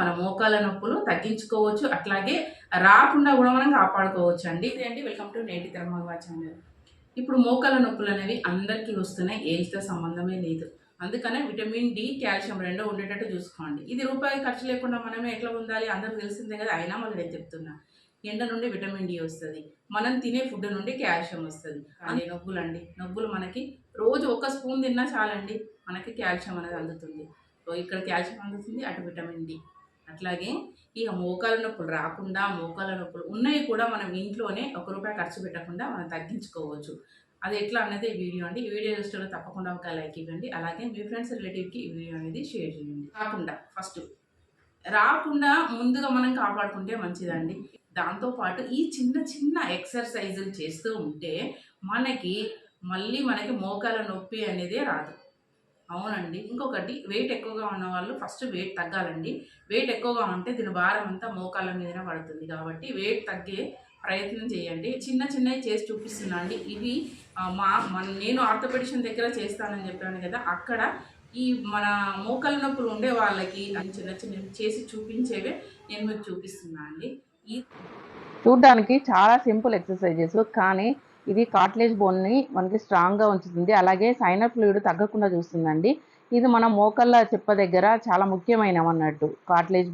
మన మోకాల నొప్పులు తగ్గించుకోవచ్చు అట్లాగే రాకుండా కూడా మనం కాపాడుకోవచ్చు అండి ఇదే అండి వెల్కమ్ టు నేటి తెరమగవా ఛానల్. ఇప్పుడు మోకాల నొప్పులు అనేవి అందరికీ వస్తున్నాయి ఏజ్తో సంబంధమే లేదు. అందుకనే విటమిన్ డి కాల్షియం రెండో ఉండేటట్టు చూసుకోండి. ఇది రూపాయి ఖర్చు లేకుండా మనమే ఎట్లా పొందాలి అందరికి తెలిసిందే కదా అయినా మళ్ళీ నేను చెప్తున్నా. ఎండ నుండి విటమిన్ డి వస్తుంది మనం తినే ఫుడ్ నుండి కాల్షియం వస్తుంది. అదే. నొప్పులు అండి నొప్పులు మనకి రోజు ఒక స్పూన్ తిన్నా చాలండి మనకి కాల్షియం అనేది అందుతుంది. సో ఇక్కడ కాల్షియం అందుతుంది అటు విటమిన్ డి. అట్లాగే ఇక మోకాల నొప్పులు రాకుండా మోకాల నొప్పులు ఉన్నాయి కూడా మనం ఇంట్లోనే ఒక రూపాయి ఖర్చు పెట్టకుండా మనం తగ్గించుకోవచ్చు. అది ఎట్లా అనేది వీడియో అండి. ఈ వీడియో చూస్తే తప్పకుండా ఒక లైక్ ఇవ్వండి. అలాగే మీ ఫ్రెండ్స్ రిలేటివ్కి ఈ వీడియో అనేది షేర్ చేయండి. రాకుండా ఫస్ట్. రాకుండా ముందుగా మనం కాపాడుకుంటే మంచిదండి. దాంతోపాటు ఈ చిన్న చిన్న ఎక్సర్సైజులు చేస్తూ ఉంటే మనకి మళ్ళీ మనకి మోకాల నొప్పి అనేది రాదు. అవునండి. ఇంకొకటి వెయిట్ ఎక్కువగా ఉన్న వాళ్ళు ఫస్ట్ వెయిట్ తగ్గాలండి. వెయిట్ ఎక్కువగా ఉంటే దీని భారం అంతా మోకాళ్ళ మీదనే పడుతుంది కాబట్టి వెయిట్ తగ్గే ప్రయత్నం చేయండి. చిన్న చిన్నవి చేసి చూపిస్తున్నా అండి. ఇవి మా మన నేను ఆర్థోపెడిషన్ దగ్గర చేస్తానని చెప్పాను కదా అక్కడ ఈ మన మోకాళ్ళ నొప్పులు ఉండే వాళ్ళకి చిన్న చిన్న చిన్నవి చేసి చూపించేవే నేను మీకు చూపిస్తున్నా అండి. ఈ చూడ్డానికి చాలా సింపుల్ ఎక్సర్సైజెస్ కానీ ఇది కాట్లేజ్ బోన్ని మనకి స్ట్రాంగ్గా ఉంచుతుంది. అలాగే సైనర్ ఫ్లూయిడ్ తగ్గకుండా చూస్తుందండి. ఇది మన మోకళ్ళ చెప్ప దగ్గర చాలా ముఖ్యమైనవి అన్నట్టు.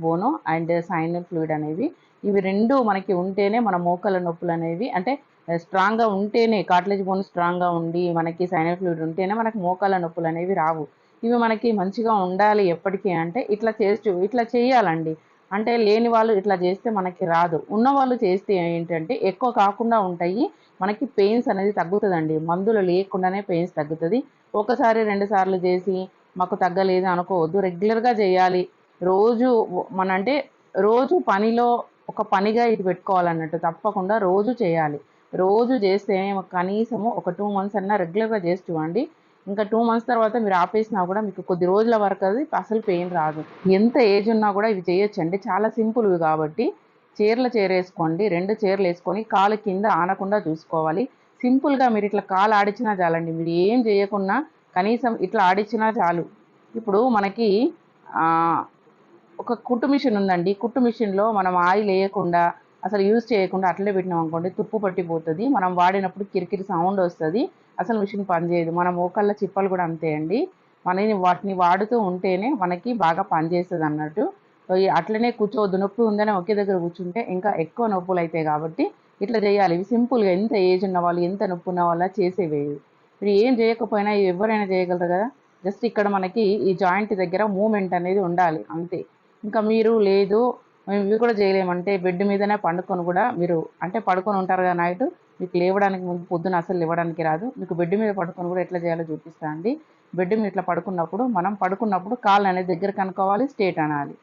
బోను అండ్ సైనర్ ఫ్లూయిడ్ అనేవి. ఇవి రెండు మనకి ఉంటేనే మన మోకళ్ళ నొప్పులు అనేవి. అంటే eh, స్ట్రాంగ్గా ఉంటేనే కాట్లేజ్ బోన్ స్ట్రాంగ్గా ఉండి మనకి సైనర్ ఫ్లూయిడ్ ఉంటేనే మనకి మోకాళ్ళ నొప్పులు అనేవి రావు. ఇవి మనకి మంచిగా ఉండాలి ఎప్పటికీ అంటే ఇట్లా చేస్తూ ఇట్లా చేయాలండి. అంటే లేని వాళ్ళు ఇట్లా చేస్తే మనకి రాదు. ఉన్నవాళ్ళు చేస్తే ఏంటంటే ఎక్కువ కాకుండా ఉంటాయి. మనకి పెయిన్స్ అనేది తగ్గుతుందండి. మందులు లేకుండానే పెయిన్స్ తగ్గుతుంది. ఒకసారి రెండు సార్లు చేసి మాకు తగ్గలేదు అనుకోవద్దు. రెగ్యులర్గా చేయాలి. రోజు మన అంటే రోజు పనిలో ఒక పనిగా ఇది పెట్టుకోవాలన్నట్టు తప్పకుండా రోజు చేయాలి. రోజు చేస్తే కనీసము ఒక టూ మంత్స్ అన్నా రెగ్యులర్గా చేసి చూడండి. ఇంకా టూ మంత్స్ తర్వాత మీరు ఆపేసినా కూడా మీకు కొద్ది రోజుల వరకు అది అసలు పెయిన్ రాదు. ఎంత ఏజ్ ఉన్నా కూడా ఇవి చేయొచ్చండి. చాలా సింపుల్ కాబట్టి చీరలు చేరేసుకోండి. రెండు చీరలు వేసుకొని కాలు కింద ఆనకుండా చూసుకోవాలి. సింపుల్గా మీరు ఇట్లా కాలు ఆడించినా చాలండి. మీరు ఏం చేయకున్నా కనీసం ఇట్లా ఆడించినా చాలు. ఇప్పుడు మనకి ఒక కుట్టు మిషన్ ఉందండి. కుట్టు మిషన్లో మనం ఆయిల్ వేయకుండా అసలు యూజ్ చేయకుండా అట్లే పెట్టినాం అనుకోండి తుప్పు పట్టిపోతుంది. మనం వాడినప్పుడు కిరికిరి సౌండ్ వస్తుంది. అసలు మిషన్ పనిచేయదు. మన మోకాళ్ళ చిప్పలు కూడా అంతే అండి. మనని వాటిని వాడుతూ ఉంటేనే మనకి బాగా పనిచేస్తుంది అన్నట్టు. అట్లనే కూర్చోవద్దు నొప్పి ఉందని ఒకే దగ్గర కూర్చుంటే ఇంకా ఎక్కువ నొప్పులు అవుతాయి కాబట్టి ఇట్లా చేయాలి. ఇవి సింపుల్గా ఎంత ఏజ్ ఉన్న వాళ్ళు ఎంత నొప్పి ఉన్న వాళ్ళ చేసేవేవి మీరు ఏం చేయకపోయినా ఇవి ఎవరైనా చేయగలరు కదా? జస్ట్ ఇక్కడ మనకి ఈ జాయింట్ దగ్గర మూమెంట్ అనేది ఉండాలి అంతే. ఇంకా మీరు లేదు మేము ఇవి కూడా చేయలేమంటే బెడ్ మీదనే పండుకొని కూడా మీరు అంటే పడుకొని ఉంటారు కదా నైట్ మీకు లేవడానికి ముందు పొద్దున అసలు లేవడానికి రాదు. మీకు బెడ్ మీద పడుకొని కూడా ఎట్లా చేయాలో చూపిస్తా అండి. బెడ్ మీద ఇట్లా పడుకున్నప్పుడు మనం పడుకున్నప్పుడు కాళ్ళు అనేది దగ్గర కనుక్కోవాలి స్ట్రేట్ అనాలి.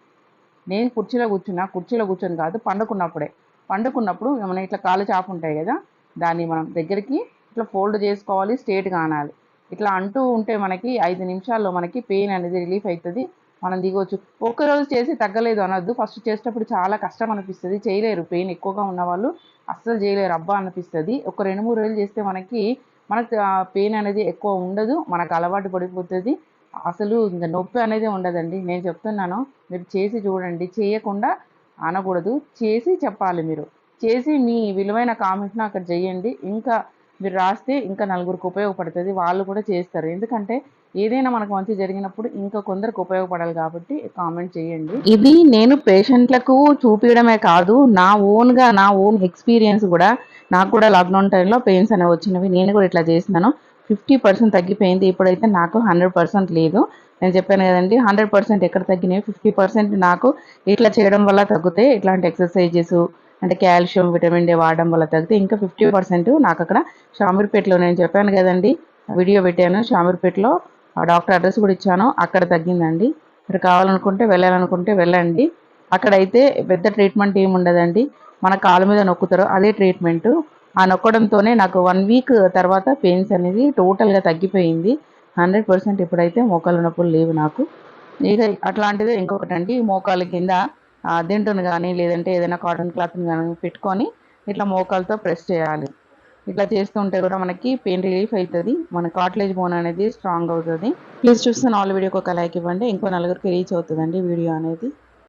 నేను కుర్చీలో కూర్చున్నా కుర్చీలో కూర్చొని కాదు పండుకున్నప్పుడే. పండుకున్నప్పుడు మనం ఇట్లా కాళ్ళు చాపు ఉంటాయి కదా దాన్ని మనం దగ్గరికి ఇట్లా ఫోల్డ్ చేసుకోవాలి స్ట్రేట్గా అనాలి. ఇట్లా అంటూ ఉంటే మనకి ఐదు నిమిషాల్లో మనకి పెయిన్ అనేది రిలీఫ్ అవుతుంది. మనం దిగవచ్చు ఒక్కరోజు చేసి తగ్గలేదు అనొద్దు. ఫస్ట్ చేసేటప్పుడు చాలా కష్టం అనిపిస్తుంది. చేయలేరు. పెయిన్ ఎక్కువగా ఉన్న వాళ్ళు అస్సలు చేయలేరు. అబ్బా అనిపిస్తుంది. ఒక రెండు మూడు రోజులు చేస్తే మనకి మనకు పెయిన్ అనేది ఎక్కువ ఉండదు. మనకు అలవాటు పడిపోతుంది. అసలు ఇంకా నొప్పి అనేది ఉండదండి. నేను చెప్తున్నాను. మీరు చేసి చూడండి. చేయకుండా అనకూడదు. చేసి చెప్పాలి మీరు. చేసి మీ విలువైన కామెంట్ను అక్కడ చేయండి. ఇంకా మీరు రాస్తే ఇంకా నలుగురికి ఉపయోగపడుతుంది. వాళ్ళు కూడా చేస్తారు. ఎందుకంటే ఏదైనా మనకు మంచి జరిగినప్పుడు ఇంకా కొందరికి ఉపయోగపడాలి కాబట్టి కామెంట్ చేయండి. ఇది నేను పేషెంట్లకు చూపించడమే కాదు నా ఓన్గా నా ఓన్ ఎక్స్పీరియన్స్ కూడా నాకు కూడా లాక్డౌన్ టైంలో పెయిన్స్ అనేవి వచ్చినవి. నేను కూడా ఇట్లా చేసినాను. ఫిఫ్టీ పర్సెంట్ తగ్గిపోయింది. ఇప్పుడైతే నాకు హండ్రెడ్ పర్సెంట్ లేదు. నేను చెప్పాను కదండి హండ్రెడ్ పర్సెంట్ ఎక్కడ తగ్గినాయి ఫిఫ్టీ పర్సెంట్ నాకు ఇట్లా చేయడం వల్ల తగ్గుతాయి ఇట్లాంటి ఎక్సర్సైజెస్ అంటే కాల్షియం విటమిన్ డి వాడడం వల్ల తగ్గితే ఇంకా ఫిఫ్టీ పర్సెంట్ నాకు అక్కడ షామీర్పేటలో నేను చెప్పాను కదండి. వీడియో పెట్టాను షామీర్పేటలో ఆ డాక్టర్ అడ్రస్ కూడా ఇచ్చాను. అక్కడ తగ్గిందండి. మీరు కావాలనుకుంటే వెళ్ళాలనుకుంటే వెళ్ళండి. అక్కడైతే పెద్ద ట్రీట్మెంట్ ఏమి ఉండదండి. మన కాళ్ళ మీద నొక్కుతారు అదే ట్రీట్మెంట్. ఆ నొక్కడంతోనే నాకు వన్ వీక్ తర్వాత పెయిన్స్ అనేది టోటల్గా తగ్గిపోయింది. హండ్రెడ్ పర్సెంట్ ఇప్పుడైతే మోకాలు నొప్పులు లేవు నాకు. ఇక అట్లాంటిదే ఇంకొకటి అండి కింద దింటును కానీ లేదంటే ఏదైనా కాటన్ క్లాత్ని కానీ పెట్టుకొని ఇట్లా మోకాలతో ప్రెస్ చేయాలి. ఇట్లా చేస్తుంటే కూడా మనకి పెయిన్ రిలీఫ్ అవుతుంది మన కాట్లేజ్ బోన్ అనేది స్ట్రాంగ్ అవుతుంది. ప్లీజ్ చూస్తున్న ఆల్ వీడియోకి ఒక లైక్ ఇవ్వండి. ఇంకో నలుగురికి రీచ్ అవుతుందండి వీడియో అనేది.